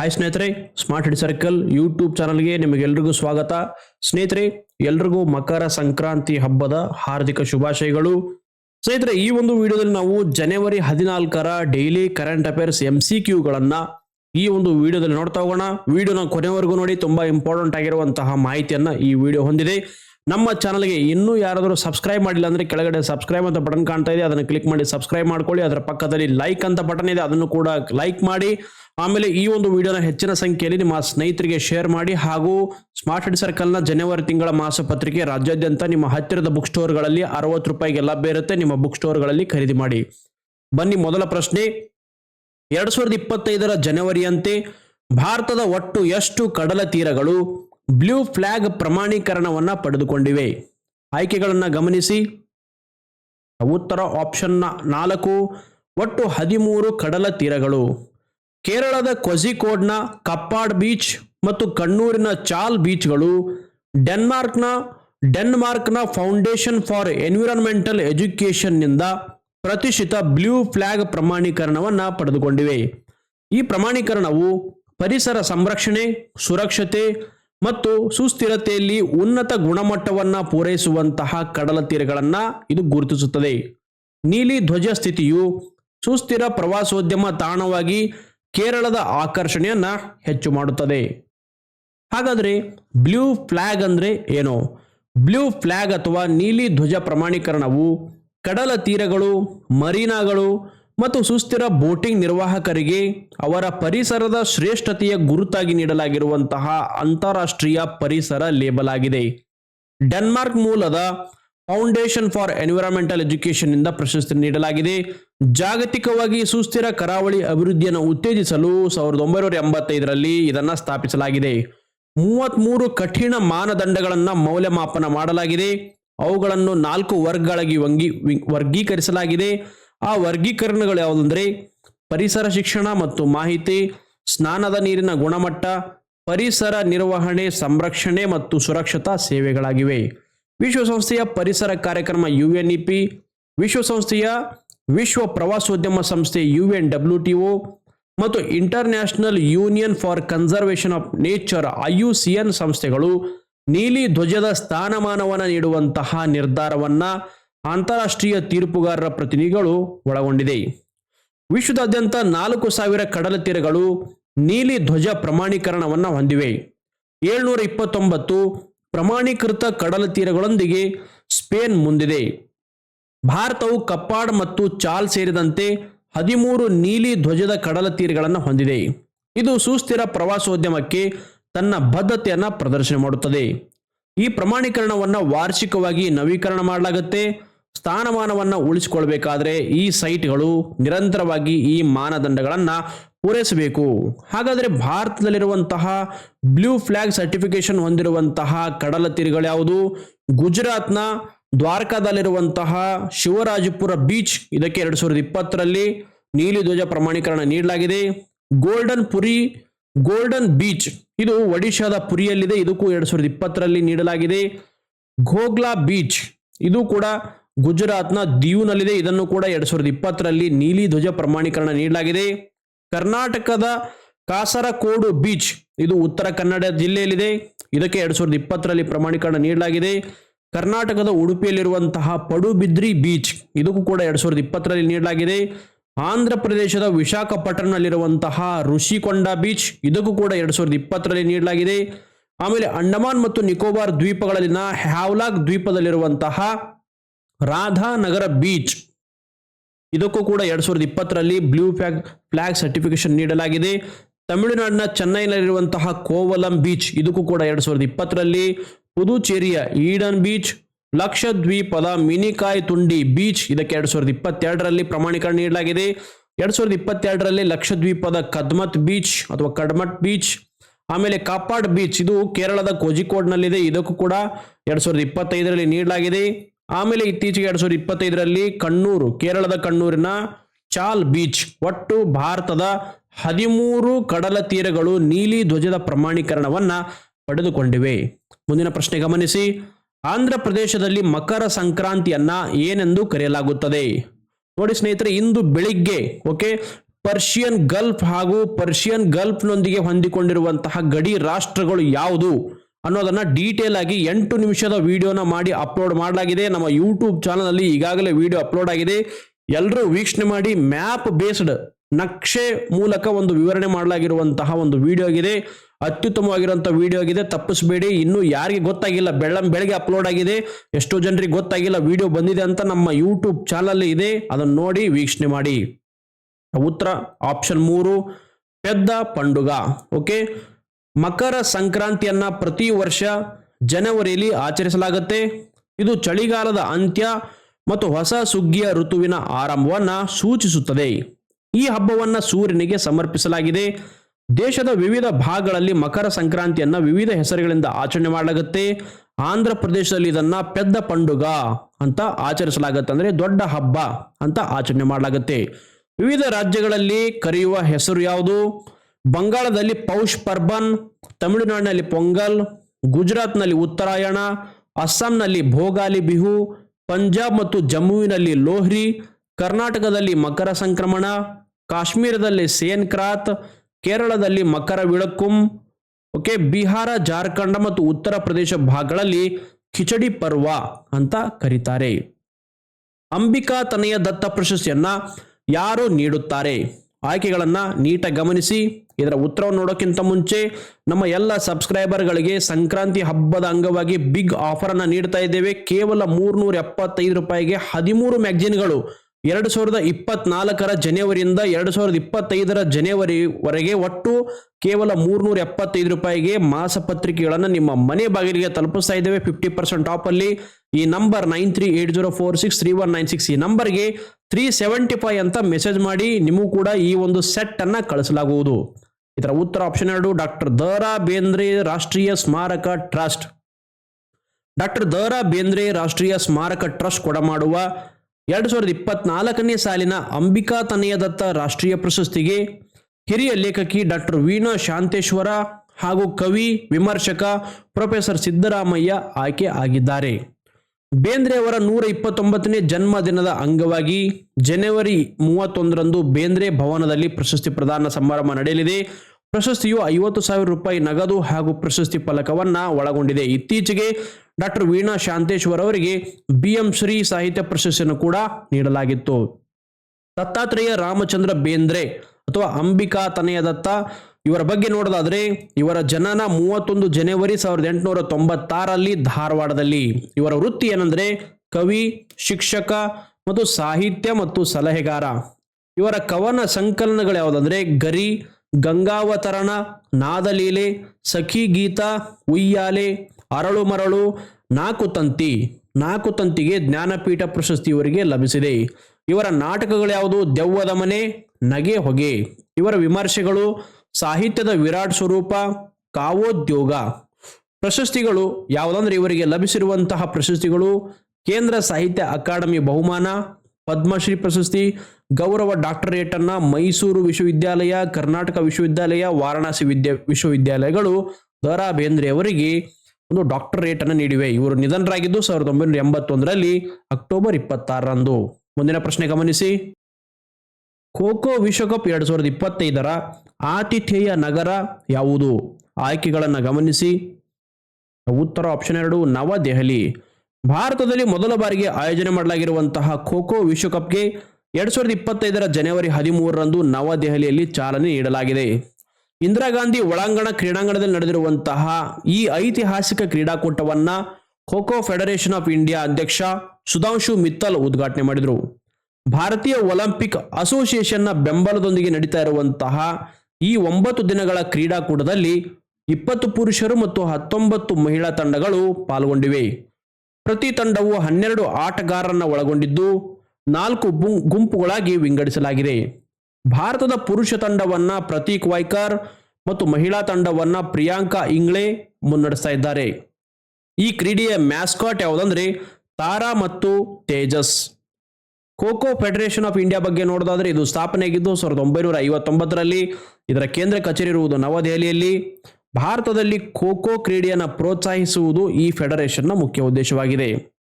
Hi ಸ್ನೇಹಿತರೆ smart ಹಿಡ್ circle YouTube ಚಾನಲ್ಗೆ ನಿಮಗೆಲ್ರಿಗೂ ಸ್ವಾಗತ. ಸ್ನೇಹಿತರೆ, ಎಲ್ರಿಗೂ ಮಕರ ಸಂಕ್ರಾಂತಿ ಹಬ್ಬದ ಹಾರ್ದಿಕ ಶುಭಾಶಯಗಳು. ಸ್ನೇಹಿತರೆ, ಈ ಒಂದು ವಿಡಿಯೋದಲ್ಲಿ ನಾವು ಜನವರಿ ಹದಿನಾಲ್ಕರ daily current affairs M C ಈ ಒಂದು ವಿಡಿಯೋದಲ್ಲಿ ನೋಡ್ತಾ ಹೋಗೋಣ. ವಿಡಿಯೋನ ಕೊನೆವರೆಗೂ ನೋಡಿ, ತುಂಬಾ ಇಂಪಾರ್ಟೆಂಟ್ ಆಗಿರುವಂತಹ ಮಾಹಿತಿಯನ್ನ ಈ ವಿಡಿಯೋ ಹೊಂದಿದೆ. ನಮ್ಮ ಚಾನಲ್ಗೆ ಇನ್ನೂ ಯಾರಾದರೂ ಸಬ್ಸ್ಕ್ರೈಬ್ ಮಾಡಿಲ್ಲ ಅಂದರೆ ಕೆಳಗಡೆ ಸಬ್ಸ್ಕ್ರೈಬ್ ಅಂತ ಬಟನ್ ಕಾಣ್ತಾ ಇದೆ. ಅದನ್ನು ಕ್ಲಿಕ್ ಮಾಡಿ ಸಬ್ಸ್ಕ್ರೈಬ್ ಮಾಡ್ಕೊಳ್ಳಿ. ಅದರ ಪಕ್ಕದಲ್ಲಿ ಲೈಕ್ ಅಂತ ಬಟನ್ ಇದೆ. ಅದನ್ನು ಕೂಡ ಲೈಕ್ ಮಾಡಿ. ಆಮೇಲೆ ಈ ಒಂದು ವಿಡಿಯೋನ ಹೆಚ್ಚಿನ ಸಂಖ್ಯೆಯಲ್ಲಿ ನಿಮ್ಮ ಸ್ನೇಹಿತರಿಗೆ ಶೇರ್ ಮಾಡಿ ಹಾಗೂ ಸ್ಮಾರ್ಟ್ ಹೆಡ್ ಸರ್ಕಲ್ನ ಜನವರಿ ತಿಂಗಳ ಮಾಸಪತ್ರಿಕೆ ರಾಜ್ಯಾದ್ಯಂತ ನಿಮ್ಮ ಹತ್ತಿರದ ಬುಕ್ ಸ್ಟೋರ್ಗಳಲ್ಲಿ ಅರವತ್ತು ರೂಪಾಯಿಗೆ ಲಭ್ಯ ಇರುತ್ತೆ ನಿಮ್ಮ ಬುಕ್ ಸ್ಟೋರ್ಗಳಲ್ಲಿ ಖರೀದಿ ಮಾಡಿ. ಬನ್ನಿ, ಮೊದಲ ಪ್ರಶ್ನೆ. ಎರಡ್ ಸಾವಿರದ ಇಪ್ಪತ್ತೈದರ ಜನವರಿಯಂತೆ ಭಾರತದ ಒಟ್ಟು ಎಷ್ಟು ಕಡಲ ತೀರಗಳು? ಬ್ಲೂ ಫ್ಲಾಗ್ ಪ್ರಮಾಣೀಕರಣವನ್ನು ಪಡೆದುಕೊಂಡಿವೆ. ಆಯ್ಕೆಗಳನ್ನು ಗಮನಿಸಿ. ಉತ್ತರ ಆಪ್ಷನ್ ನಾಲ್ಕು, ಒಟ್ಟು ಹದಿಮೂರು ಕಡಲ ತೀರಗಳು. ಕೇರಳದ ಕೊಝಿಕೋಡ್ನ ಕಪ್ಪಾಡ್ ಬೀಚ್ ಮತ್ತು ಕಣ್ಣೂರಿನ ಚಾಲ್ ಬೀಚ್ಗಳು, ಡೆನ್ಮಾರ್ಕ್ನ ಡೆನ್ಮಾರ್ಕ್ನ ಫೌಂಡೇಶನ್ ಫಾರ್ ಎನ್ವಿರಾನ್ಮೆಂಟಲ್ ಎಜುಕೇಷನ್ನಿಂದ ಪ್ರತಿಷ್ಠಿತ ಬ್ಲೂ ಫ್ಲಾಗ್ ಪ್ರಮಾಣೀಕರಣವನ್ನು ಪಡೆದುಕೊಂಡಿವೆ. ಈ ಪ್ರಮಾಣೀಕರಣವು ಪರಿಸರ ಸಂರಕ್ಷಣೆ, ಸುರಕ್ಷತೆ ಮತ್ತು ಸುಸ್ಥಿರತೆಯಲ್ಲಿ ಉನ್ನತ ಗುಣಮಟ್ಟವನ್ನ ಪೂರೈಸುವಂತಹ ಕಡಲ ತೀರಗಳನ್ನು ಇದು ಗುರುತಿಸುತ್ತದೆ. ನೀಲಿ ಧ್ವಜ ಸ್ಥಿತಿಯು ಸುಸ್ಥಿರ ಪ್ರವಾಸೋದ್ಯಮ ತಾಣವಾಗಿ ಕೇರಳದ ಆಕರ್ಷಣೆಯನ್ನ ಹೆಚ್ಚು ಮಾಡುತ್ತದೆ. ಹಾಗಾದ್ರೆ ಬ್ಲೂ ಫ್ಲಾಗ್ ಅಂದ್ರೆ ಏನು? ಬ್ಲೂ ಫ್ಲಾಗ್ ಅಥವಾ ನೀಲಿ ಧ್ವಜ ಪ್ರಮಾಣೀಕರಣವು ಕಡಲ ತೀರಗಳು, ಮರೀನಾಗಳು ಮತ್ತು ಸುಸ್ಥಿರ ಬೋಟಿಂಗ್ ನಿರ್ವಾಹಕರಿಗೆ ಅವರ ಪರಿಸರದ ಶ್ರೇಷ್ಠತೆಯ ಗುರುತಾಗಿ ನೀಡಲಾಗಿರುವಂತಹ ಅಂತಾರಾಷ್ಟ್ರೀಯ ಪರಿಸರ ಲೇಬಲ್ ಆಗಿದೆ. ಡೆನ್ಮಾರ್ಕ್ ಮೂಲದ ಫೌಂಡೇಶನ್ ಫಾರ್ ಎನ್ವಿರಾನ್ಮೆಂಟಲ್ ಎಜುಕೇಶನ್ ಇಂದ ಪ್ರಶಸ್ತಿ ನೀಡಲಾಗಿದೆ. ಜಾಗತಿಕವಾಗಿ ಸುಸ್ಥಿರ ಕರಾವಳಿ ಅಭಿವೃದ್ಧಿಯನ್ನು ಉತ್ತೇಜಿಸಲು ಸಾವಿರದ ಒಂಬೈನೂರ ಎಂಬತ್ತೈದರಲ್ಲಿ ಇದನ್ನು ಸ್ಥಾಪಿಸಲಾಗಿದೆ. ಮೂವತ್ಮೂರು ಕಠಿಣ ಮಾನದಂಡಗಳನ್ನು ಮೌಲ್ಯಮಾಪನ ಮಾಡಲಾಗಿದೆ. ಅವುಗಳನ್ನು ನಾಲ್ಕು ವರ್ಗಗಳಾಗಿ ವಂಗಿ ವರ್ಗೀಕರಿಸಲಾಗಿದೆ. ಆ ವರ್ಗೀಕರಣಗಳು ಯಾವುದಂದ್ರೆ ಪರಿಸರ ಶಿಕ್ಷಣ ಮತ್ತು ಮಾಹಿತಿ, ಸ್ನಾನದ ನೀರಿನ ಗುಣಮಟ್ಟ, ಪರಿಸರ ನಿರ್ವಹಣೆ, ಸಂರಕ್ಷಣೆ ಮತ್ತು ಸುರಕ್ಷತಾ ಸೇವೆಗಳಾಗಿವೆ. ವಿಶ್ವಸಂಸ್ಥೆಯ ಪರಿಸರ ಕಾರ್ಯಕ್ರಮ ಯುಎನ್ಇಪಿ, ವಿಶ್ವಸಂಸ್ಥೆಯ ವಿಶ್ವ ಪ್ರವಾಸೋದ್ಯಮ ಸಂಸ್ಥೆ ಯುಎನ್ ಡಬ್ಲ್ಯೂ ಟಿಒ ಮತ್ತು international union for conservation of nature IUCN ಸಂಸ್ಥೆಗಳು ನೀಲಿ ಧ್ವಜದ ಸ್ಥಾನಮಾನವನ್ನು ನೀಡುವಂತಹ ನಿರ್ಧಾರವನ್ನ ಅಂತಾರಾಷ್ಟ್ರೀಯ ತೀರ್ಪುಗಾರರ ಪ್ರತಿನಿಧಿಗಳು ಒಳಗೊಂಡಿದೆ. ವಿಶ್ವದಾದ್ಯಂತ ನಾಲ್ಕು ಸಾವಿರ ಕಡಲ ತೀರಗಳು ನೀಲಿ ಧ್ವಜ ಪ್ರಮಾಣೀಕರಣವನ್ನು ಹೊಂದಿವೆ. ಏಳ್ನೂರ ಇಪ್ಪತ್ತೊಂಬತ್ತು ಪ್ರಮಾಣೀಕೃತ ಕಡಲ ತೀರಗಳೊಂದಿಗೆ ಸ್ಪೇನ್ ಮುಂದಿದೆ. ಭಾರತವು ಕಪ್ಪಾಡ್ ಮತ್ತು ಚಾಲ್ ಸೇರಿದಂತೆ ಹದಿಮೂರು ನೀಲಿ ಧ್ವಜದ ಕಡಲ ತೀರಗಳನ್ನು ಹೊಂದಿದೆ. ಇದು ಸುಸ್ಥಿರ ಪ್ರವಾಸೋದ್ಯಮಕ್ಕೆ ತನ್ನ ಬದ್ಧತೆಯನ್ನು ಪ್ರದರ್ಶನ ಮಾಡುತ್ತದೆ. ಈ ಪ್ರಮಾಣೀಕರಣವನ್ನು ವಾರ್ಷಿಕವಾಗಿ ನವೀಕರಣ ಮಾಡಲಾಗುತ್ತೆ. ಸ್ಥಾನಮಾನವನ್ನು ಉಳಿಸಿಕೊಳ್ಬೇಕಾದ್ರೆ ಈ ಸೈಟ್ಗಳು ನಿರಂತರವಾಗಿ ಈ ಮಾನದಂಡಗಳನ್ನು ಪೂರೈಸಬೇಕು. ಹಾಗಾದರೆ ಭಾರತದಲ್ಲಿರುವಂತಹ ಬ್ಲೂ ಫ್ಲಾಗ್ ಸರ್ಟಿಫಿಕೇಶನ್ ಹೊಂದಿರುವಂತಹ ಕಡಲ ತೀರಗಳು ಯಾವುದು? ಗುಜರಾತ್ನ ದ್ವಾರಕಾದಲ್ಲಿರುವಂತಹ ಶಿವರಾಜಪುರ ಬೀಚ್, ಇದಕ್ಕೆ ಎರಡು ಸಾವಿರದ ಇಪ್ಪತ್ತರಲ್ಲಿ ನೀಲಿ ಧ್ವಜ ಪ್ರಮಾಣೀಕರಣ ನೀಡಲಾಗಿದೆ. ಗೋಲ್ಡನ್ ಪುರಿ, ಗೋಲ್ಡನ್ ಬೀಚ್, ಇದು ಒಡಿಶಾದ ಪುರಿಯಲ್ಲಿದೆ, ಇದಕ್ಕೂ ಎರಡು ಸಾವಿರದ ಇಪ್ಪತ್ತರಲ್ಲಿ ನೀಡಲಾಗಿದೆ. ಘೋಗ್ಲಾ ಬೀಚ್, ಇದು ಕೂಡ ಗುಜರಾತ್ನ ದಿಯುನಲ್ಲಿದೆ. ಇದನ್ನು ಕೂಡ ಎರಡ್ ಸಾವಿರದ ಇಪ್ಪತ್ತರಲ್ಲಿ ನೀಲಿ ಧ್ವಜ ಪ್ರಮಾಣೀಕರಣ ನೀಡಲಾಗಿದೆ. ಕರ್ನಾಟಕದ ಕಾಸರಕೋಡು ಬೀಚ್, ಇದು ಉತ್ತರ ಕನ್ನಡ ಜಿಲ್ಲೆಯಲ್ಲಿದೆ. ಇದಕ್ಕೆ ಎರಡ್ ಸಾವಿರದ ಇಪ್ಪತ್ತರಲ್ಲಿ ಪ್ರಮಾಣೀಕರಣ ನೀಡಲಾಗಿದೆ. ಕರ್ನಾಟಕದ ಉಡುಪಿಯಲ್ಲಿರುವಂತಹ ಪಡುಬಿದ್ರಿ ಬೀಚ್, ಇದಕ್ಕೂ ಕೂಡ ಎರಡ್ ಸಾವಿರದ ಇಪ್ಪತ್ತರಲ್ಲಿ ನೀಡಲಾಗಿದೆ. ಆಂಧ್ರ ಪ್ರದೇಶದ ವಿಶಾಖಪಟ್ಟಣದಲ್ಲಿರುವಂತಹ ಋಷಿಕೊಂಡ ಬೀಚ್, ಇದಕ್ಕೂ ಕೂಡ ಎರಡ್ ಸಾವಿರದ ಇಪ್ಪತ್ತರಲ್ಲಿ ನೀಡಲಾಗಿದೆ. ಆಮೇಲೆ ಅಂಡಮಾನ್ ಮತ್ತು ನಿಕೋಬಾರ್ ದ್ವೀಪಗಳಲ್ಲಿನ ಹ್ಯಾವ್ಲಾಕ್ ದ್ವೀಪದಲ್ಲಿರುವಂತಹ ರಾಧಾನಗರ ಬೀಚ್. ಇದಕ್ಕೂ ಕೂಡ ಎರಡ್ ಸಾವಿರದ ಇಪ್ಪತ್ತರಲ್ಲಿ ಬ್ಲೂ ಫ್ಲಾಗ್ ಫ್ಲಾಗ್ ಸರ್ಟಿಫಿಕೇಶನ್ ನೀಡಲಾಗಿದೆ. ತಮಿಳುನಾಡಿನ ಚೆನ್ನೈನಲ್ಲಿರುವಂತಹ ಕೋವಲಂ ಬೀಚ್, ಇದಕ್ಕೂ ಕೂಡ ಎರಡ್ ಸಾವಿರದ ಇಪ್ಪತ್ತರಲ್ಲಿ. ಪುದುಚೇರಿಯ ಈಡನ್ ಬೀಚ್, ಲಕ್ಷದ್ವೀಪದ ಮಿನಿಕಾಯ್ ತುಂಡಿ ಬೀಚ್, ಇದಕ್ಕೆ ಎರಡ್ ಸಾವಿರದ ಇಪ್ಪತ್ತೆರಡರಲ್ಲಿ ಪ್ರಮಾಣೀಕರಣ ನೀಡಲಾಗಿದೆ. ಎರಡ್ ಸಾವಿರದ ಇಪ್ಪತ್ತೆರಡರಲ್ಲಿ ಲಕ್ಷದ್ವೀಪದ ಕದ್ಮತ್ ಬೀಚ್ ಅಥವಾ ಕಡ್ಮಟ್ ಬೀಚ್, ಆಮೇಲೆ ಕಾಪಾಡ್ ಬೀಚ್, ಇದು ಕೇರಳದ ಕೋಜಿಕೋಡ್ನಲ್ಲಿದೆ. ಇದಕ್ಕೂ ಕೂಡ ಎರಡ್ ಸಾವಿರದ ಇಪ್ಪತ್ತೈದರಲ್ಲಿ ನೀಡಲಾಗಿದೆ. ಆಮೇಲೆ ಇತ್ತೀಚೆಗೆ ಎರಡ್ ಸಾವಿರದ ಇಪ್ಪತ್ತೈದರಲ್ಲಿ ಕಣ್ಣೂರು, ಕೇರಳದ ಕಣ್ಣೂರಿನ ಚಾಲ್ ಬೀಚ್, ಒಟ್ಟು ಭಾರತದ ಹದಿಮೂರು ಕಡಲ ತೀರಗಳು ನೀಲಿ ಧ್ವಜದ ಪ್ರಮಾಣೀಕರಣವನ್ನ ಪಡೆದುಕೊಂಡಿವೆ. ಮುಂದಿನ ಪ್ರಶ್ನೆ ಗಮನಿಸಿ, ಆಂಧ್ರ ಪ್ರದೇಶದಲ್ಲಿ ಮಕರ ಸಂಕ್ರಾಂತಿಯನ್ನ ಏನೆಂದು ಕರೆಯಲಾಗುತ್ತದೆ? ನೋಡಿ ಸ್ನೇಹಿತರೆ, ಇಂದು ಬೆಳಿಗ್ಗೆ, ಓಕೆ, ಪರ್ಷಿಯನ್ ಗಲ್ಫ್ ಹಾಗೂ ಪರ್ಷಿಯನ್ ಗಲ್ಫ್ನೊಂದಿಗೆ ಹೊಂದಿಕೊಂಡಿರುವಂತಹ ಗಡಿ ರಾಷ್ಟ್ರಗಳು ಯಾವುದು? ಅನ್ನೋದನ್ನ ಡೀಟೇಲ್ ಆಗಿ ಎಂಟು ನಿಮಿಷದ ವಿಡಿಯೋನ ಮಾಡಿ ಅಪ್ಲೋಡ್ ಮಾಡಲಾಗಿದೆ. ನಮ್ಮ ಯೂಟ್ಯೂಬ್ ಚಾನಲ್ ಅಲ್ಲಿ ಈಗಾಗಲೇ ವಿಡಿಯೋ ಅಪ್ಲೋಡ್ ಆಗಿದೆ. ಎಲ್ಲರೂ ವೀಕ್ಷಣೆ ಮಾಡಿ ಮ್ಯಾಪ್ ಬೇಸ್ಡ್ ನಕ್ಷೆ ಮೂಲಕ ಒಂದು ವಿವರಣೆ ಮಾಡಲಾಗಿರುವಂತಹ ಒಂದು ವಿಡಿಯೋ ಆಗಿದೆ. ಅತ್ಯುತ್ತಮವಾಗಿರುವಂತಹ ವಿಡಿಯೋ ಆಗಿದೆ. ತಪ್ಪಿಸಬೇಡಿ. ಇನ್ನು ಯಾರಿಗೆ ಗೊತ್ತಾಗಿಲ್ಲ, ಬೆಳ್ಳಂ ಬೆಳಗ್ಗೆ ಅಪ್ಲೋಡ್ ಆಗಿದೆ. ಎಷ್ಟೋ ಜನರಿಗೆ ಗೊತ್ತಾಗಿಲ್ಲ ವಿಡಿಯೋ ಬಂದಿದೆ ಅಂತ ನಮ್ಮ ಯೂಟ್ಯೂಬ್ ಚಾನಲ್ ಇದೆ. ಅದನ್ನು ನೋಡಿ ವೀಕ್ಷಣೆ ಮಾಡಿ. ಉತ್ತರ ಆಪ್ಷನ್ ಮೂರು, ಪೆದ್ದ ಪಂಡುಗ. ಓಕೆ ಮಕರ ಸಂಕ್ರಾಂತಿಯನ್ನ ಪ್ರತಿ ವರ್ಷ ಜನವರಿಯಲ್ಲಿ ಆಚರಿಸಲಾಗುತ್ತೆ. ಇದು ಚಳಿಗಾಲದ ಅಂತ್ಯ ಮತ್ತು ಹೊಸ ಸುಗ್ಗಿಯ ಋತುವಿನ ಆರಂಭವನ್ನ ಸೂಚಿಸುತ್ತದೆ. ಈ ಹಬ್ಬವನ್ನ ಸೂರ್ಯನಿಗೆ ಸಮರ್ಪಿಸಲಾಗಿದೆ. ದೇಶದ ವಿವಿಧ ಭಾಗಗಳಲ್ಲಿ ಮಕರ ಸಂಕ್ರಾಂತಿಯನ್ನ ವಿವಿಧ ಹೆಸರುಗಳಿಂದ ಆಚರಣೆ ಮಾಡಲಾಗುತ್ತೆ. ಆಂಧ್ರ ಪ್ರದೇಶದಲ್ಲಿ ಇದನ್ನ ಪೆದ್ದ ಪಂಡುಗ ಅಂತ ಆಚರಿಸಲಾಗುತ್ತೆ ಅಂದ್ರೆ ದೊಡ್ಡ ಹಬ್ಬ ಅಂತ ಆಚರಣೆ ಮಾಡಲಾಗುತ್ತೆ. ವಿವಿಧ ರಾಜ್ಯಗಳಲ್ಲಿ ಕರೆಯುವ ಹೆಸರು ಯಾವುದು? ಬಂಗಾಳದಲ್ಲಿ ಪೌಷ್ ಪರ್ಬನ್, ತಮಿಳುನಾಡಿನಲ್ಲಿ ಪೊಂಗಲ್, ಗುಜರಾತ್ನಲ್ಲಿ ಉತ್ತರಾಯಣ, ಅಸ್ಸಾಂನಲ್ಲಿ ಭೋಗಾಲಿ ಬಿಹು, ಪಂಜಾಬ್ ಮತ್ತು ಜಮ್ಮುವಿನಲ್ಲಿ ಲೋಹ್ರಿ, ಕರ್ನಾಟಕದಲ್ಲಿ ಮಕರ ಸಂಕ್ರಮಣ, ಕಾಶ್ಮೀರದಲ್ಲಿ ಸೇನ್ ಕ್ರಾತ್, ಕೇರಳದಲ್ಲಿ ಮಕರ ವಿಳಕ್ಕುಂ, ಓಕೆ, ಬಿಹಾರ, ಜಾರ್ಖಂಡ ಮತ್ತು ಉತ್ತರ ಪ್ರದೇಶ ಭಾಗಗಳಲ್ಲಿ ಕಿಚಡಿ ಪರ್ವ ಅಂತ ಕರೀತಾರೆ. ಅಂಬಿಕಾ ತನಯ ದತ್ತ ಪ್ರಶಸ್ತಿಯನ್ನ ಯಾರು ನೀಡುತ್ತಾರೆ? ಆಯ್ಕೆಗಳನ್ನ ನೀಟಾಗಿ ಗಮನಿಸಿ, ಇದರ ಉತ್ತರವನ್ನು ನೋಡೋಕ್ಕಿಂತ ಮುಂಚೆ ನಮ್ಮ ಎಲ್ಲ ಸಬ್ಸ್ಕ್ರೈಬರ್ಗಳಿಗೆ ಸಂಕ್ರಾಂತಿ ಹಬ್ಬದ ಅಂಗವಾಗಿ ಬಿಗ್ ಆಫರ್ ಅನ್ನ ನೀಡ್ತಾ ಇದ್ದೇವೆ. ಕೇವಲ ಮೂರ್ನೂರ ಎಪ್ಪತ್ತೈದು ರೂಪಾಯಿಗೆ ಹದಿಮೂರು ಮ್ಯಾಗಝಿನ್ಗಳು ಎರಡು ಸಾವಿರದ ಇಪ್ಪತ್ನಾಲ್ಕರ ಜನವರಿಯಿಂದ ಎರಡು ಸಾವಿರದ ಇಪ್ಪತ್ತೈದರ ಜನವರಿವರೆಗೆ ಒಟ್ಟು ಕೇವಲ ಮೂರ್ನೂರ ಎಪ್ಪತ್ತೈದು ರೂಪಾಯಿಗೆ ಮಾಸಪತ್ರಿಕೆಗಳನ್ನು ನಿಮ್ಮ ಮನೆ ಬಾಗಿಲಿಗೆ ತಲುಪಿಸ್ತಾ ಇದ್ದೇವೆ. ಫಿಫ್ಟಿ ಪರ್ಸೆಂಟ್ ಆಫಲ್ಲಿ ಈ number nine three eight zero four six three one nine six ಈ ನಂಬರ್ಗೆ ತ್ರೀ ಸೆವೆಂಟಿ ಫೈವ್ ಅಂತ ಮೆಸೇಜ್ ಮಾಡಿ ನಿಮಗೂ ಕೂಡ ಈ ಒಂದು ಸೆಟ್ ಅನ್ನ ಕಳಿಸಲಾಗುವುದು. ಇದರ ಉತ್ತರ ಆಪ್ಷನ್ ಎರಡು ಡಾಕ್ಟರ್ ದರಾ ಬೇಂದ್ರೆ ರಾಷ್ಟ್ರೀಯ ಸ್ಮಾರಕ ಟ್ರಸ್ಟ್ ಡಾಕ್ಟರ್ ದರಾ ಬೇಂದ್ರೆ ರಾಷ್ಟ್ರೀಯ ಸ್ಮಾರಕ ಟ್ರಸ್ಟ್ ಕೊಡಮಾಡುವ ಎರಡು ಸಾವಿರದ ಇಪ್ಪತ್ನಾಲ್ಕನೇ ಸಾಲಿನ ಅಂಬಿಕಾ ತನಯದತ್ತ ರಾಷ್ಟ್ರೀಯ ಪ್ರಶಸ್ತಿಗೆ ಹಿರಿಯ ಲೇಖಕಿ ಡಾಕ್ಟರ್ ವೀಣಾ ಶಾಂತೇಶ್ವರ ಹಾಗೂ ಕವಿ, ವಿಮರ್ಶಕ ಪ್ರೊಫೆಸರ್ ಸಿದ್ದರಾಮಯ್ಯ ಆಯ್ಕೆ ಆಗಿದ್ದಾರೆ. ಬೇಂದ್ರೆ ಅವರ ನೂರ ಇಪ್ಪತ್ತೊಂಬತ್ತನೇ ಜನ್ಮ ದಿನದ ಅಂಗವಾಗಿ ಜನವರಿ ಮೂವತ್ತೊಂದರಂದು ಬೇಂದ್ರೆ ಭವನದಲ್ಲಿ ಪ್ರಶಸ್ತಿ ಪ್ರದಾನ ಸಮಾರಂಭ ನಡೆಯಲಿದೆ. ಪ್ರಶಸ್ತಿಯು ಐವತ್ತು ಸಾವಿರ ರೂಪಾಯಿ ನಗದು ಹಾಗೂ ಪ್ರಶಸ್ತಿ ಫಲಕವನ್ನ ಒಳಗೊಂಡಿದೆ. ಇತ್ತೀಚೆಗೆ ಡಾಕ್ಟರ್ ವೀಣಾ ಶಾಂತೇಶ್ವರ್ ಅವರಿಗೆ ಬಿ ಎಂ ಶ್ರೀ ಸಾಹಿತ್ಯ ಪ್ರಶಸ್ತಿಯನ್ನು ಕೂಡ ನೀಡಲಾಗಿತ್ತು. ದತ್ತಾತ್ರೇಯ ರಾಮಚಂದ್ರ ಬೇಂದ್ರೆ ಅಥವಾ ಅಂಬಿಕಾ ತನಯ ದತ್ತ ಇವರ ಬಗ್ಗೆ ನೋಡೋದಾದ್ರೆ, ಇವರ ಜನನ ಮೂವತ್ತೊಂದು ಜನವರಿ ಸಾವಿರದ ಎಂಟುನೂರ ತೊಂಬತ್ತಾರಲ್ಲಿ ಧಾರವಾಡದಲ್ಲಿ. ಇವರ ವೃತ್ತಿ ಏನಂದ್ರೆ, ಕವಿ, ಶಿಕ್ಷಕ ಮತ್ತು ಸಾಹಿತ್ಯ ಮತ್ತು ಸಲಹೆಗಾರ. ಇವರ ಕವನ ಸಂಕಲನಗಳು ಯಾವುದಂದ್ರೆ, ಗರಿ, ಗಂಗಾವತರಣ, ನಾದಲೀಲೆ, ಸಖಿ ಗೀತ, ಉಯ್ಯಾಲೆ ಅರಳು ಮರಳು ನಾಲ್ಕು ತಂತಿ. ನಾಲ್ಕು ತಂತಿಗೆ ಜ್ಞಾನಪೀಠ ಪ್ರಶಸ್ತಿ ಇವರಿಗೆ ಲಭಿಸಿದೆ. ಇವರ ನಾಟಕಗಳು ಯಾವುದು? ದೆವ್ವದ ಮನೆ, ನಗೆ ಹೊಗೆ. ಇವರ ವಿಮರ್ಶೆಗಳು ಸಾಹಿತ್ಯದ ವಿರಾಟ್ ಸ್ವರೂಪ ಕಾವೋದ್ಯೋಗ. ಪ್ರಶಸ್ತಿಗಳು ಯಾವುದಂದ್ರೆ ಇವರಿಗೆ ಲಭಿಸಿರುವಂತಹ ಪ್ರಶಸ್ತಿಗಳು ಕೇಂದ್ರ ಸಾಹಿತ್ಯ ಅಕಾಡೆಮಿ ಬಹುಮಾನ, ಪದ್ಮಶ್ರೀ ಪ್ರಶಸ್ತಿ, ಗೌರವ ಡಾಕ್ಟರೇಟ್ ಅನ್ನ ಮೈಸೂರು ವಿಶ್ವವಿದ್ಯಾಲಯ, ಕರ್ನಾಟಕ ವಿಶ್ವವಿದ್ಯಾಲಯ, ವಾರಣಾಸಿ ವಿದ್ಯಾ ವಿಶ್ವವಿದ್ಯಾಲಯಗಳು ದ ಬೇಂದ್ರೆ ಅವರಿಗೆ ಒಂದು ಡಾಕ್ಟರೇಟ್ ಅನ್ನು ನೀಡಿವೆ. ಇವರು ನಿಧನರಾಗಿದ್ದು ಸಾವಿರದ ಒಂಬೈನೂರ ಎಂಬತ್ತೊಂದರಲ್ಲಿ ಅಕ್ಟೋಬರ್ ಇಪ್ಪತ್ತಾರರಂದು. ಮುಂದಿನ ಪ್ರಶ್ನೆ ಗಮನಿಸಿ. ಖೋಖೋ ವಿಶ್ವಕಪ್ ಎರಡು ಸಾವಿರದ ಇಪ್ಪತ್ತೈದರ ಆತಿಥೇಯ ನಗರ ಯಾವುದು? ಆಯ್ಕೆಗಳನ್ನು ಗಮನಿಸಿ. ಉತ್ತರ ಆಪ್ಷನ್ ಎರಡು, ನವದೆಹಲಿ. ಭಾರತದಲ್ಲಿ ಮೊದಲ ಬಾರಿಗೆ ಆಯೋಜನೆ ಮಾಡಲಾಗಿರುವಂತಹ ಖೋಖೋ ವಿಶ್ವಕಪ್ಗೆ ಎರಡು ಸಾವಿರದ ಇಪ್ಪತ್ತೈದರ ಜನವರಿ ಹದಿಮೂರರಂದು ನವದೆಹಲಿಯಲ್ಲಿ ಚಾಲನೆ ನೀಡಲಾಗಿದೆ. ಇಂದಿರಾ ಗಾಂಧಿ ಒಳಾಂಗಣ ಕ್ರೀಡಾಂಗಣದಲ್ಲಿ ನಡೆದಿರುವಂತಹ ಈ ಐತಿಹಾಸಿಕ ಕ್ರೀಡಾಕೂಟವನ್ನ ಖೋಖೋ ಫೆಡರೇಷನ್ ಆಫ್ ಇಂಡಿಯಾ ಅಧ್ಯಕ್ಷ ಸುಧಾಂಶು ಮಿತ್ತಲ್ ಉದ್ಘಾಟನೆ ಮಾಡಿದರು. ಭಾರತೀಯ ಒಲಿಂಪಿಕ್ ಅಸೋಸಿಯೇಷನ್ನ ಬೆಂಬಲದೊಂದಿಗೆ ನಡೀತಾ ಇರುವಂತಹ ಈ ಒಂಬತ್ತು ದಿನಗಳ ಕ್ರೀಡಾಕೂಟದಲ್ಲಿ ಇಪ್ಪತ್ತು ಪುರುಷರು ಮತ್ತು ಹತ್ತೊಂಬತ್ತು ಮಹಿಳಾ ತಂಡಗಳು ಪಾಲ್ಗೊಂಡಿವೆ. ಪ್ರತಿ ತಂಡವು ಹನ್ನೆರಡು ಆಟಗಾರರನ್ನ ಒಳಗೊಂಡಿದ್ದು ನಾಲ್ಕು ಗುಂಪುಗಳಾಗಿ ವಿಂಗಡಿಸಲಾಗಿದೆ. ಭಾರತದ ಪುರುಷ ತಂಡವನ್ನ ಪ್ರತೀಕ್ ವೈಕರ್ ಮತ್ತು ಮಹಿಳಾ ತಂಡವನ್ನ ಪ್ರಿಯಾಂಕಾ ಇಂಗ್ಳೆ ಮುನ್ನಡೆಸ್ತಾ ಇದ್ದಾರೆ. ಈ ಕ್ರೀಡೆಯ ಮ್ಯಾಸ್ಕಾಟ್ ಯಾವುದಂದ್ರೆ ತಾರಾ ಮತ್ತು Tejas. Kho-kho federation of India ಬಗ್ಗೆ ನೋಡೋದಾದ್ರೆ ಇದು ಸ್ಥಾಪನೆಯಾಗಿದ್ದು ಸಾವಿರದ ಒಂಬೈನೂರ ಐವತ್ತೊಂಬತ್ತರಲ್ಲಿ ಇದರ ಕೇಂದ್ರ ಕಚೇರಿ ಇರುವುದು ನವದೆಹಲಿಯಲ್ಲಿ. ಭಾರತದಲ್ಲಿ ಖೋಖೋ ಕ್ರೀಡೆಯನ್ನು ಪ್ರೋತ್ಸಾಹಿಸುವುದು ಈ ಫೆಡರೇಷನ್ನ ಮುಖ್ಯ ಉದ್ದೇಶವಾಗಿದೆ.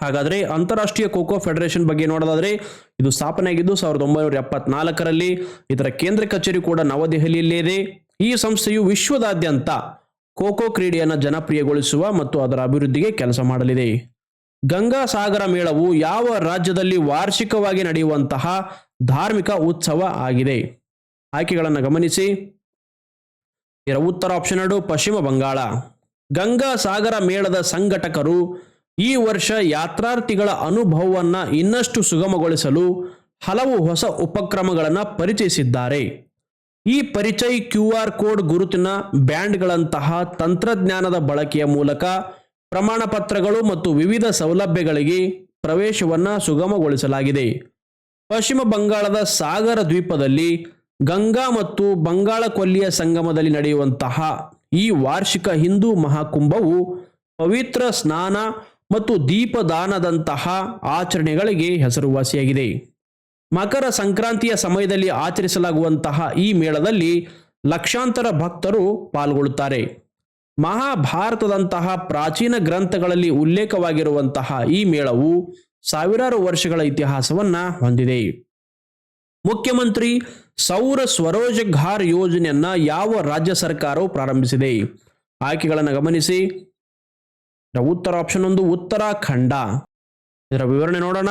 ಹಾಗಾದರೆ ಅಂತಾರಾಷ್ಟ್ರೀಯ ಖೋಖೋ ಫೆಡರೇಷನ್ ಬಗ್ಗೆ ನೋಡೋದಾದ್ರೆ ಇದು ಸ್ಥಾಪನೆಯಾಗಿದ್ದು ಸಾವಿರದ ಒಂಬೈನೂರ ಎಪ್ಪತ್ನಾಲ್ಕರಲ್ಲಿ ಇದರ ಕೇಂದ್ರ ಕಚೇರಿ ಕೂಡ ನವದೆಹಲಿಯಲ್ಲೇ ಇದೆ. ಈ ಸಂಸ್ಥೆಯು ವಿಶ್ವದಾದ್ಯಂತ ಖೋಖೋ ಕ್ರೀಡೆಯನ್ನು ಜನಪ್ರಿಯಗೊಳಿಸುವ ಮತ್ತು ಅದರ ಅಭಿವೃದ್ಧಿಗೆ ಕೆಲಸ ಮಾಡಲಿದೆ. ಗಂಗಾ ಸಾಗರ ಮೇಳವು ಯಾವ ರಾಜ್ಯದಲ್ಲಿ ವಾರ್ಷಿಕವಾಗಿ ನಡೆಯುವಂತಹ ಧಾರ್ಮಿಕ ಉತ್ಸವ ಆಗಿದೆ? ಆಯ್ಕೆಗಳನ್ನು ಗಮನಿಸಿ. ಇದರ ಉತ್ತರ ಆಪ್ಷನ್ ಎರಡು, ಪಶ್ಚಿಮ ಬಂಗಾಳ. ಗಂಗಾ ಸಾಗರ ಮೇಳದ ಸಂಘಟಕರು ಈ ವರ್ಷ ಯಾತ್ರಾರ್ಥಿಗಳ ಅನುಭವವನ್ನು ಇನ್ನಷ್ಟು ಸುಗಮಗೊಳಿಸಲು ಹಲವು ಹೊಸ ಉಪಕ್ರಮಗಳನ್ನು ಪರಿಚಯಿಸಿದ್ದಾರೆ. ಈ ಪರಿಚಯ ಕ್ಯೂ ಆರ್ ಕೋಡ್ ಗುರುತಿನ ಬ್ಯಾಂಡ್ಗಳಂತಹ ತಂತ್ರಜ್ಞಾನದ ಬಳಕೆಯ ಮೂಲಕ ಪ್ರಮಾಣ ಪತ್ರಗಳು ಮತ್ತು ವಿವಿಧ ಸೌಲಭ್ಯಗಳಿಗೆ ಪ್ರವೇಶವನ್ನು ಸುಗಮಗೊಳಿಸಲಾಗಿದೆ. ಪಶ್ಚಿಮ ಬಂಗಾಳದ ಸಾಗರ ದ್ವೀಪದಲ್ಲಿ ಗಂಗಾ ಮತ್ತು ಬಂಗಾಳ ಕೊಲ್ಲಿಯ ಸಂಗಮದಲ್ಲಿ ನಡೆಯುವಂತಹ ಈ ವಾರ್ಷಿಕ ಹಿಂದೂ ಮಹಾಕುಂಭವು ಪವಿತ್ರ ಸ್ನಾನ ಮತ್ತು ದೀಪದಾನದಂತಹ ಆಚರಣೆಗಳಿಗೆ ಹೆಸರುವಾಸಿಯಾಗಿದೆ. ಮಕರ ಸಂಕ್ರಾಂತಿಯ ಸಮಯದಲ್ಲಿ ಆಚರಿಸಲಾಗುವಂತಹ ಈ ಮೇಳದಲ್ಲಿ ಲಕ್ಷಾಂತರ ಭಕ್ತರು ಪಾಲ್ಗೊಳ್ಳುತ್ತಾರೆ. ಮಹಾಭಾರತದಂತಹ ಪ್ರಾಚೀನ ಗ್ರಂಥಗಳಲ್ಲಿ ಉಲ್ಲೇಖವಾಗಿರುವಂತಹ ಈ ಮೇಳವು ಸಾವಿರಾರು ವರ್ಷಗಳ ಇತಿಹಾಸವನ್ನ ಹೊಂದಿದೆ. ಮುಖ್ಯಮಂತ್ರಿ ಸೌರ ಸ್ವರೋಜಗಾರ್ ಯೋಜನೆಯನ್ನ ಯಾವ ರಾಜ್ಯ ಸರ್ಕಾರವು ಪ್ರಾರಂಭಿಸಿದೆ? ಆಯ್ಕೆಗಳನ್ನು ಗಮನಿಸಿ. ಉತ್ತರ ಆಪ್ಷನ್ ಒಂದು ಉತ್ತರಾಖಂಡ. ಇದರ ವಿವರಣೆ ನೋಡೋಣ.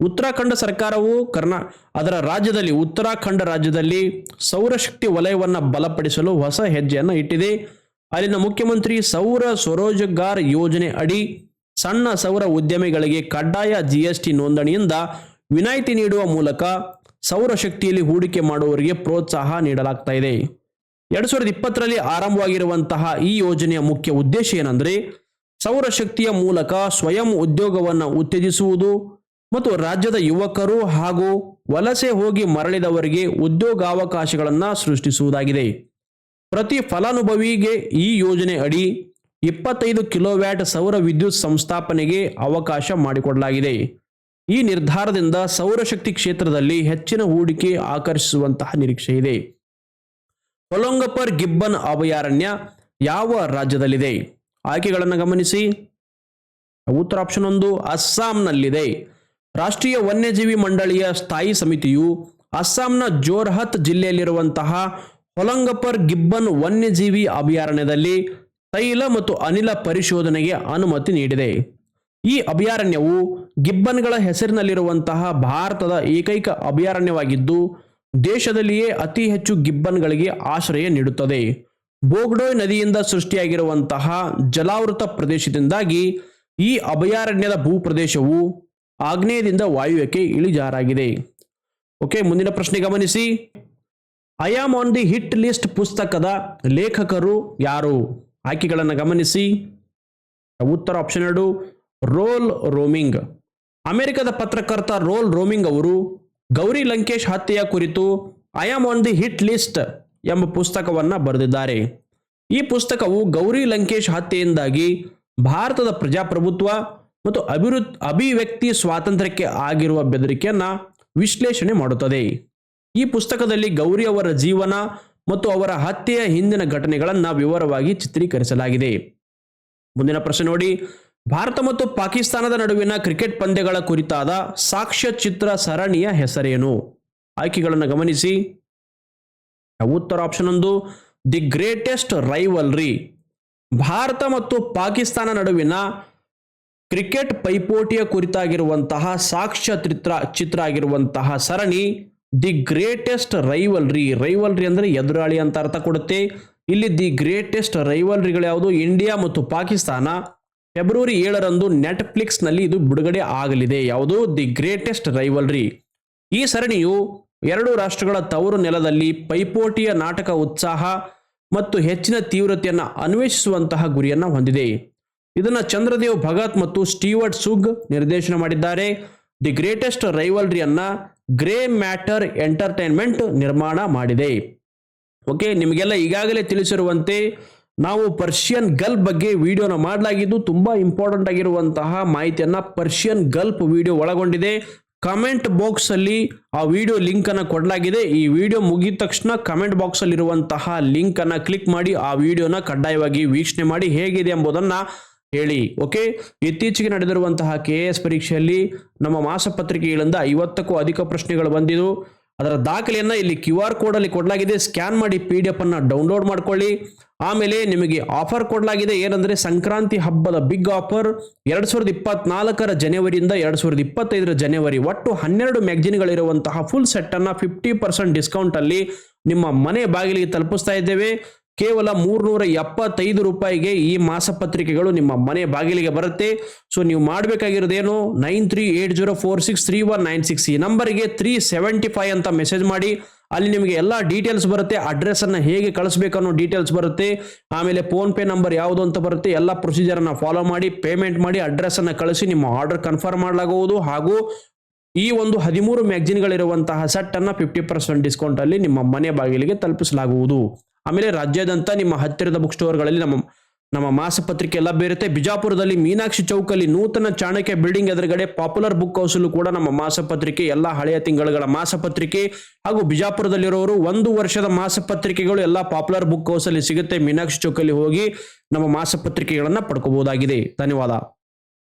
ಉತ್ತರಾಖಂಡ ಸರ್ಕಾರವು ಕರ್ನಾ, ಅದರ ರಾಜ್ಯದಲ್ಲಿ, ಉತ್ತರಾಖಂಡ ರಾಜ್ಯದಲ್ಲಿ ಸೌರಶಕ್ತಿ ವಲಯವನ್ನು ಬಲಪಡಿಸಲು ಹೊಸ ಹೆಜ್ಜೆಯನ್ನು ಇಟ್ಟಿದೆ. ಅಲ್ಲಿನ ಮುಖ್ಯಮಂತ್ರಿ ಸೌರ ಸ್ವರೋಜ್ಗಾರ್ ಯೋಜನೆ ಅಡಿ ಸಣ್ಣ ಸೌರ ಉದ್ಯಮಿಗಳಿಗೆ ಕಡ್ಡಾಯ ಜಿಎಸ್ಟಿ ನೋಂದಣಿಯಿಂದ ವಿನಾಯಿತಿ ನೀಡುವ ಮೂಲಕ ಸೌರಶಕ್ತಿಯಲ್ಲಿ ಹೂಡಿಕೆ ಮಾಡುವವರಿಗೆ ಪ್ರೋತ್ಸಾಹ ನೀಡಲಾಗ್ತಾ ಇದೆ. ಎರಡ್ ಸಾವಿರದ ಇಪ್ಪತ್ತರಲ್ಲಿ ಆರಂಭವಾಗಿರುವಂತಹ ಈ ಯೋಜನೆಯ ಮುಖ್ಯ ಉದ್ದೇಶ ಏನಂದ್ರೆ ಸೌರಶಕ್ತಿಯ ಮೂಲಕ ಸ್ವಯಂ ಉದ್ಯೋಗವನ್ನು ಉತ್ತೇಜಿಸುವುದು ಮತ್ತು ರಾಜ್ಯದ ಯುವಕರು ಹಾಗೂ ವಲಸೆ ಹೋಗಿ ಮರಳಿದವರಿಗೆ ಉದ್ಯೋಗಾವಕಾಶಗಳನ್ನು ಸೃಷ್ಟಿಸುವುದಾಗಿದೆ. ಪ್ರತಿ ಫಲಾನುಭವಿಗೆ ಈ ಯೋಜನೆ ಅಡಿ ಇಪ್ಪತ್ತೈದು ಕಿಲೋವ್ಯಾಟ್ ಸೌರ ವಿದ್ಯುತ್ ಸಂಸ್ಥಾಪನೆಗೆ ಅವಕಾಶ ಮಾಡಿಕೊಡಲಾಗಿದೆ. ಈ ನಿರ್ಧಾರದಿಂದ ಸೌರಶಕ್ತಿ ಕ್ಷೇತ್ರದಲ್ಲಿ ಹೆಚ್ಚಿನ ಹೂಡಿಕೆ ಆಕರ್ಷಿಸುವಂತಹ ನಿರೀಕ್ಷೆ ಇದೆ. ಕೊಲೊಂಗಪರ್ ಗಿಬ್ಬನ್ ಅಭಯಾರಣ್ಯ ಯಾವ ರಾಜ್ಯದಲ್ಲಿದೆ? ಆಯ್ಕೆಗಳನ್ನು ಗಮನಿಸಿ. ಉತ್ತರ ಆಪ್ಷನ್ ಒಂದು, ಅಸ್ಸಾಂನಲ್ಲಿದೆ. ರಾಷ್ಟ್ರೀಯ ವನ್ಯಜೀವಿ ಮಂಡಳಿಯ ಸ್ಥಾಯಿ ಸಮಿತಿಯು ಅಸ್ಸಾಂನ ಜೋರ್ಹತ್ ಜಿಲ್ಲೆಯಲ್ಲಿರುವಂತಹ ಹೊಲಂಗಪರ್ ಗಿಬ್ಬನ್ ವನ್ಯಜೀವಿ ಅಭಯಾರಣ್ಯದಲ್ಲಿ ತೈಲ ಮತ್ತು ಅನಿಲ ಪರಿಶೋಧನೆಗೆ ಅನುಮತಿ ನೀಡಿದೆ. ಈ ಅಭಯಾರಣ್ಯವು ಗಿಬ್ಬನ್ಗಳ ಹೆಸರಿನಲ್ಲಿರುವಂತಹ ಭಾರತದ ಏಕೈಕ ಅಭಯಾರಣ್ಯವಾಗಿದ್ದು, ದೇಶದಲ್ಲಿಯೇ ಅತಿ ಹೆಚ್ಚು ಗಿಬ್ಬನ್ಗಳಿಗೆ ಆಶ್ರಯ ನೀಡುತ್ತದೆ. ಬೋಗ್ಡೋಯ್ ನದಿಯಿಂದ ಸೃಷ್ಟಿಯಾಗಿರುವಂತಹ ಜಲಾವೃತ ಪ್ರದೇಶದಿಂದಾಗಿ ಈ ಅಭಯಾರಣ್ಯದ ಭೂಪ್ರದೇಶವು ಆಗ್ನೇಯದಿಂದ ವಾಯುವ್ಯಕ್ಕೆ ಇಳಿಜಾರಾಗಿದೆ. ಓಕೆ, ಮುಂದಿನ ಪ್ರಶ್ನೆ ಗಮನಿಸಿ. I am on the hit list ಪುಸ್ತಕದ ಲೇಖಕರು ಯಾರು? ಆಯ್ಕೆಗಳನ್ನು ಗಮನಿಸಿ. ಉತ್ತರ ಆಪ್ಷನ್ ಎರಡು, ರೋಲ್ ರೋಮಿಂಗ್. ಅಮೆರಿಕದ ಪತ್ರಕರ್ತ ರೋಲ್ ರೋಮಿಂಗ್ ಅವರು, ಗೌರಿ ಲಂಕೇಶ್ ಹತ್ಯೆಯ ಕುರಿತು I am on the hit list ಎಂಬ ಪುಸ್ತಕವನ್ನು ಬರೆದಿದ್ದಾರೆ. ಈ ಪುಸ್ತಕವು ಗೌರಿ ಲಂಕೇಶ್ ಹತ್ಯೆಯಿಂದಾಗಿ ಭಾರತದ ಪ್ರಜಾಪ್ರಭುತ್ವ ಮತ್ತು ಅಭಿವೃದ್ಧಿ ಅಭಿವ್ಯಕ್ತಿ ಸ್ವಾತಂತ್ರ್ಯಕ್ಕೆ ಆಗಿರುವ ಬೆದರಿಕೆಯನ್ನು ವಿಶ್ಲೇಷಣೆ ಮಾಡುತ್ತದೆ. ಈ ಪುಸ್ತಕದಲ್ಲಿ ಗೌರಿ ಅವರ ಜೀವನ ಮತ್ತು ಅವರ ಹತ್ಯೆಯ ಹಿಂದಿನ ಘಟನೆಗಳನ್ನು ವಿವರವಾಗಿ ಚಿತ್ರೀಕರಿಸಲಾಗಿದೆ. ಮುಂದಿನ ಪ್ರಶ್ನೆ ನೋಡಿ. ಭಾರತ ಮತ್ತು ಪಾಕಿಸ್ತಾನದ ನಡುವಿನ ಕ್ರಿಕೆಟ್ ಪಂದ್ಯಗಳ ಕುರಿತಾದ ಸಾಕ್ಷ್ಯ ಚಿತ್ರ ಸರಣಿಯ ಹೆಸರೇನು? ಆಯ್ಕೆಗಳನ್ನು ಗಮನಿಸಿ. ಉತ್ತರ? ಆಪ್ಷನ್ ಒಂದು, ದಿ ಗ್ರೇಟೆಸ್ಟ್ ರೈವಲ್ರಿ. ಭಾರತ ಮತ್ತು ಪಾಕಿಸ್ತಾನ ನಡುವಿನ ಕ್ರಿಕೆಟ್ ಪೈಪೋಟಿಯ ಕುರಿತಾಗಿರುವಂತಹ ಸಾಕ್ಷ್ಯ ಚಿತ್ರ ಚಿತ್ರ ಆಗಿರುವಂತಹ ಸರಣಿ ದಿ ಗ್ರೇಟೆಸ್ಟ್ ರೈವಲ್ರಿ. ರೈವಲ್ರಿ ಅಂದರೆ ಎದುರಾಳಿ ಅಂತ ಅರ್ಥ ಕೊಡುತ್ತೆ. ಇಲ್ಲಿ ದಿ ಗ್ರೇಟೆಸ್ಟ್ ರೈವಲ್ರಿಗಳು ಯಾವುದು? ಇಂಡಿಯಾ ಮತ್ತು ಪಾಕಿಸ್ತಾನ. ಫೆಬ್ರವರಿ ಏಳರಂದು ನೆಟ್ಫ್ಲಿಕ್ಸ್ನಲ್ಲಿ ಇದು ಬಿಡುಗಡೆ ಆಗಲಿದೆ. ಯಾವುದು? The greatest rivalry. ಈ ಸರಣಿಯು ಎರಡು ರಾಷ್ಟ್ರಗಳ ತವರು ನೆಲದಲ್ಲಿ ಪೈಪೋಟಿಯ ನಾಟಕ ಉತ್ಸಾಹ ಮತ್ತು ಹೆಚ್ಚಿನ ತೀವ್ರತೆಯನ್ನು ಅನ್ವೇಷಿಸುವಂತಹ ಗುರಿಯನ್ನು ಹೊಂದಿದೆ. ಇದನ್ನು ಚಂದ್ರದೇವ್ ಭಗತ್ ಮತ್ತು ಸ್ಟೀವರ್ಟ್ ಸುಗ್ ನಿರ್ದೇಶನ ಮಾಡಿದ್ದಾರೆ. ದಿ ಗ್ರೇಟೆಸ್ಟ್ ರೈವಲ್ರಿಯನ್ನ ಗ್ರೇ ಮ್ಯಾಟರ್ ಎಂಟರ್ಟೈನ್ಮೆಂಟ್ ನಿರ್ಮಾಣ ಮಾಡಿದೆ. ಓಕೆ, ನಿಮಗೆಲ್ಲ ಈಗಾಗಲೇ ತಿಳಿಸಿರುವಂತೆ ನಾವು ಪರ್ಷಿಯನ್ ಗಲ್ಫ್ ಬಗ್ಗೆ ವಿಡಿಯೋನ ಮಾಡಲಾಗಿದ್ದು ತುಂಬ ಇಂಪಾರ್ಟೆಂಟ್ ಆಗಿರುವಂತಹ ಮಾಹಿತಿಯನ್ನು ಪರ್ಷಿಯನ್ ಗಲ್ಫ್ ವಿಡಿಯೋ ಒಳಗೊಂಡಿದೆ. ಕಮೆಂಟ್ ಬಾಕ್ಸ್ ಅಲ್ಲಿ ಆ ವಿಡಿಯೋ ಲಿಂಕ್ ಅನ್ನು ಕೊಡಲಾಗಿದೆ. ಈ ವಿಡಿಯೋ ಮುಗಿದ ತಕ್ಷಣ ಕಮೆಂಟ್ ಬಾಕ್ಸ್ ಅಲ್ಲಿರುವಂತಹ ಲಿಂಕ್ ಅನ್ನ ಕ್ಲಿಕ್ ಮಾಡಿ ಆ ವಿಡಿಯೋನ ಕಡ್ಡಾಯವಾಗಿ ವೀಕ್ಷಣೆ ಮಾಡಿ ಹೇಗಿದೆ ಎಂಬುದನ್ನ ಹೇಳಿ. ಓಕೆ ಇತ್ತೀಚೆಗೆ ನಡೆದಿರುವಂತಹ ಕೆ ಎಸ್ ಪರೀಕ್ಷೆಯಲ್ಲಿ ನಮ್ಮ ಮಾಸಪತ್ರಿಕೆಗಳಿಂದ ಐವತ್ತಕ್ಕೂ ಅಧಿಕ ಪ್ರಶ್ನೆಗಳು ಬಂದಿದ್ದು, ಅದರ ದಾಖಲೆಯನ್ನು ಇಲ್ಲಿ ಕ್ಯೂ ಆರ್ ಕೋಡಲ್ಲಿ ಕೊಡಲಾಗಿದೆ. ಸ್ಕ್ಯಾನ್ ಮಾಡಿ ಪಿ ಡಿ ಎಫ್ ಅನ್ನ ಡೌನ್ಲೋಡ್ ಮಾಡ್ಕೊಳ್ಳಿ. ಆಮೇಲೆ ನಿಮಗೆ ಆಫರ್ ಕೊಡಲಾಗಿದೆ ಏನಂದರೆ ಸಂಕ್ರಾಂತಿ ಹಬ್ಬದ ಬಿಗ್ ಆಫರ್ ಎರಡು ಸಾವಿರದ ಇಪ್ಪತ್ನಾಲ್ಕರ ಜನವರಿಯಿಂದ ಎರಡು ಸಾವಿರದ ಇಪ್ಪತ್ತೈದರ ಜನವರಿ ಒಟ್ಟು ಹನ್ನೆರಡು ಮ್ಯಾಗ್ಜಿನ್ಗಳಿರುವಂತಹ ಫುಲ್ ಸೆಟ್ಟನ್ನು ಫಿಫ್ಟಿ ಪರ್ಸೆಂಟ್ ಡಿಸ್ಕೌಂಟಲ್ಲಿ ನಿಮ್ಮ ಮನೆ ಬಾಗಿಲಿಗೆ ತಲುಪಿಸ್ತಾ ಇದ್ದೇವೆ. ಕೇವಲ ಮೂರ್ನೂರ ಎಪ್ಪತ್ತೈದು ರೂಪಾಯಿಗೆ ಈ ಮಾಸಪತ್ರಿಕೆಗಳು ನಿಮ್ಮ ಮನೆ ಬಾಗಿಲಿಗೆ ಬರುತ್ತೆ. ಸೊ ನೀವು ಮಾಡಬೇಕಾಗಿರೋದೇನು? Nine three eight zero four six three one nine six ಈ ನಂಬರ್ಗೆ ತ್ರೀ ಸೆವೆಂಟಿ ಫೈವ್ ಅಂತ ಮೆಸೇಜ್ ಮಾಡಿ. ಅಲ್ಲಿ ನಿಮಗೆ ಎಲ್ಲ ಡೀಟೇಲ್ಸ್ ಬರುತ್ತೆ. ಅಡ್ರೆಸ್ ಅನ್ನ ಹೇಗೆ ಕಳಿಸ್ಬೇಕು ಅನ್ನೋ ಡೀಟೇಲ್ಸ್ ಬರುತ್ತೆ. ಆಮೇಲೆ ಫೋನ್ ಪೇ ನಂಬರ್ ಯಾವುದು ಅಂತ ಬರುತ್ತೆ. ಎಲ್ಲ ಪ್ರೊಸೀಜರ್ ಅನ್ನ ಫಾಲೋ ಮಾಡಿ ಪೇಮೆಂಟ್ ಮಾಡಿ ಅಡ್ರೆಸ್ ಅನ್ನ ಕಳಿಸಿ ನಿಮ್ಮ ಆರ್ಡರ್ ಕನ್ಫರ್ಮ್ ಮಾಡಲಾಗುವುದು. ಹಾಗೂ ಈ ಒಂದು ಹದಿಮೂರು ಮ್ಯಾಗ್ಜಿನ್ಗಳಿರುವಂತಹ ಸೆಟ್ ಅನ್ನ ಫಿಫ್ಟಿ ಪರ್ಸೆಂಟ್ ಡಿಸ್ಕೌಂಟ್ ಅಲ್ಲಿ ನಿಮ್ಮ ಮನೆ ಬಾಗಿಲಿಗೆ ತಲುಪಿಸಲಾಗುವುದು. ಆಮೇಲೆ ರಾಜ್ಯಾದ್ಯಂತ ನಿಮ್ಮ ಹತ್ತಿರದ ಬುಕ್ ಸ್ಟೋರ್ಗಳಲ್ಲಿ ನಮ್ಮ ನಮ್ಮ ಮಾಸಪತ್ರಿಕೆ ಲಭ್ಯ ಇರುತ್ತೆ ಬಿಜಾಪುರದಲ್ಲಿ ಮೀನಾಕ್ಷಿ ಚೌಕಲ್ಲಿ ನೂತನ ಚಾಣಕ್ಯ ಬಿಲ್ಡಿಂಗ್ ಎದುರುಗಡೆ ಪಾಪ್ಯುಲರ್ ಬುಕ್ ಹೌಸಲ್ಲೂ ಕೂಡ ನಮ್ಮ ಮಾಸಪತ್ರಿಕೆ ಎಲ್ಲ ಹಳೆಯ ತಿಂಗಳುಗಳ ಮಾಸಪತ್ರಿಕೆ ಹಾಗೂ ಬಿಜಾಪುರದಲ್ಲಿರೋರು ಒಂದು ವರ್ಷದ ಮಾಸಪತ್ರಿಕೆಗಳು ಎಲ್ಲ ಪಾಪ್ಯುಲರ್ ಬುಕ್ ಹೌಸಲ್ಲಿ ಸಿಗುತ್ತೆ. ಮೀನಾಕ್ಷಿ ಚೌಕಲ್ಲಿ ಹೋಗಿ ನಮ್ಮ ಮಾಸಪತ್ರಿಕೆಗಳನ್ನ ಪಡ್ಕೋಬಹುದಾಗಿದೆ ಧನ್ಯವಾದ.